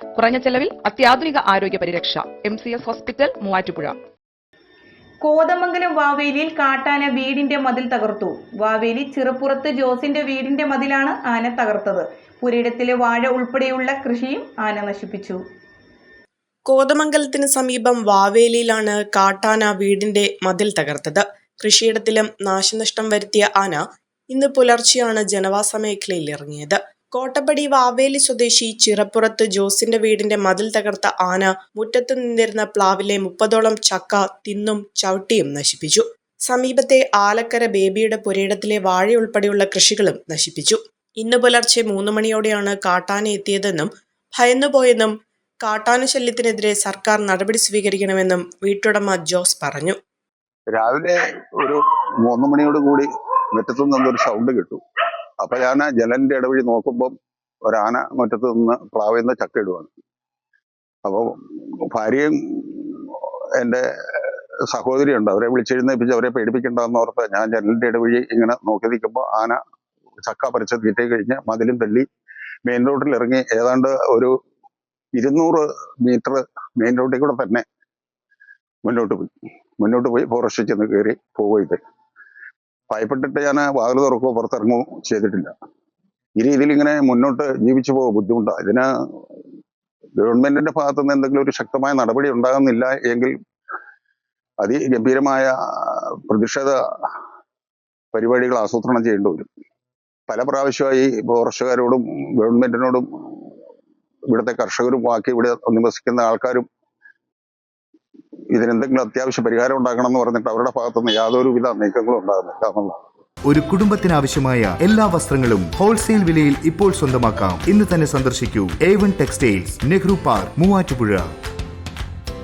കുറഞ്ഞ ചെലവിൽ അത്യാധുനിക ആരോഗ്യ പരിരക്ഷ. M C S hospital Muvattupuzha. Kothamangalam വാവേലിയിൽ കാട്ടാന വീടിന്റെ മതിൽ തകർത്തു. വാവേലി ചെറുപ്പുറത്ത് ജോസിന്റെ വീടിന്റെ മതിലാണ് ആന തകർത്തത്. പുരയിടത്തിലെ വാഴ ഉൾപ്പെടെയുള്ള കൃഷിയും ആന നശിപ്പിച്ചു. കോതമംഗലത്തിന് സമീപം വാവേലിയിലാണ് കാട്ടാന വീടിന്റെ മതിൽ തകർത്തത്. കൃഷിയിടത്തിലും നാശനഷ്ടം വരുത്തിയ ആന ഇന്ന് പുലർച്ചെയാണ് ജനവാസ മേഖലയിൽ ഇറങ്ങിയത്. കോട്ടപ്പടി വാവേലി സ്വദേശി ചിറപ്പുറത്ത് ജോസിന്റെ വീടിന്റെ മതിൽ തകർത്ത ആന മുറ്റത്ത് നിന്നിരുന്ന പ്ലാവിലെ മുപ്പതോളം ചക്ക തിന്നും ചവിട്ടിയും നശിപ്പിച്ചു. സമീപത്തെ ആലക്കര ബേബിയുടെ പുരയിടത്തിലെ വാഴ ഉൾപ്പെടെയുള്ള കൃഷികളും നശിപ്പിച്ചു. ഇന്ന് പുലർച്ചെ മൂന്ന് മണിയോടെയാണ് കാട്ടാന എത്തിയതെന്നും ഭയന്നുപോയെന്നും കാട്ടാന ശല്യത്തിനെതിരെ സർക്കാർ നടപടി സ്വീകരിക്കണമെന്നും വീട്ടുടമ ജോസ് പറഞ്ഞു. രാവിലെ ഒരു മൂന്ന് മണിയോട് കൂടി മുറ്റത്തുനിന്നൊരു സൗണ്ട് കിട്ടു. അപ്പൊ ഞാൻ ജനലിന്റെ ഇടവഴി നോക്കുമ്പം ഒരാന മുറ്റത്ത് നിന്ന് പ്ലാവിൽ നിന്ന് ചക്ക ഇടുവാണ്. അപ്പോൾ ഭാര്യയും എന്റെ സഹോദരിയുണ്ട് അവരെ വിളിച്ചെഴുന്നേപ്പിച്ച് അവരെ പേടിപ്പിക്കണ്ടെന്ന് ഓർത്ത് ഞാൻ ജനലിന്റെ ഇടവഴി ഇങ്ങനെ നോക്കി നിൽക്കുമ്പോൾ ആന ചക്ക പറിച്ച തീറ്റ കഴിഞ്ഞ് മതിലും തള്ളി മെയിൻ റോഡിൽ ഇറങ്ങി ഏതാണ്ട് ഒരു ഇരുന്നൂറ് മീറ്റർ മെയിൻ റോഡിൽ കൂടെ തന്നെ മുന്നോട്ട് പോയി. മുന്നോട്ട് പോയി ഫോറസ്റ്റിൽ ചെന്ന് കയറി പോവുക ഭയപ്പെട്ടിട്ട് ഞാൻ വാതിൽ തുറക്കുകയോ പുറത്തിറങ്ങുകയോ ചെയ്തിട്ടില്ല. ഈ രീതിയിൽ ഇങ്ങനെ മുന്നോട്ട് ജീവിച്ചു പോകുക ബുദ്ധിമുട്ടാണ് ഇതിന് ഗവൺമെന്റിന്റെ ഭാഗത്തു നിന്ന് എന്തെങ്കിലും ഒരു ശക്തമായ നടപടി ഉണ്ടാകുന്നില്ല എങ്കിൽ അതിഗംഭീരമായ പ്രതിഷേധ പരിപാടികൾ ആസൂത്രണം ചെയ്യേണ്ടി വരും. പല പ്രാവശ്യമായി ഫോറസ്റ്റുകാരോടും ഗവൺമെന്റിനോടും ഇവിടുത്തെ കർഷകരും ബാക്കി ഇവിടെ നിവസിക്കുന്ന ആൾക്കാരും ഇതിനെന്തെങ്കിലും അത്യാവശ്യ പരിഹാരം ഉണ്ടാക്കണം എന്ന് പറഞ്ഞിട്ട് അവരുടെ ഭാഗത്തുനിന്ന് യാതൊരുവിധ നീക്കങ്ങളും ഉണ്ടാകുന്നില്ല എന്നുള്ളതാണ്. ഒരു കുടുംബത്തിനാവശ്യമായ എല്ലാ വസ്ത്രങ്ങളും ഹോൾസെയിൽ വിലയിൽ ഇപ്പോൾ സ്വന്തമാക്കാം. ഇന്ന് തന്നെ സന്ദർശിക്കൂ. A one textiles Nehru park Muvattupuzha.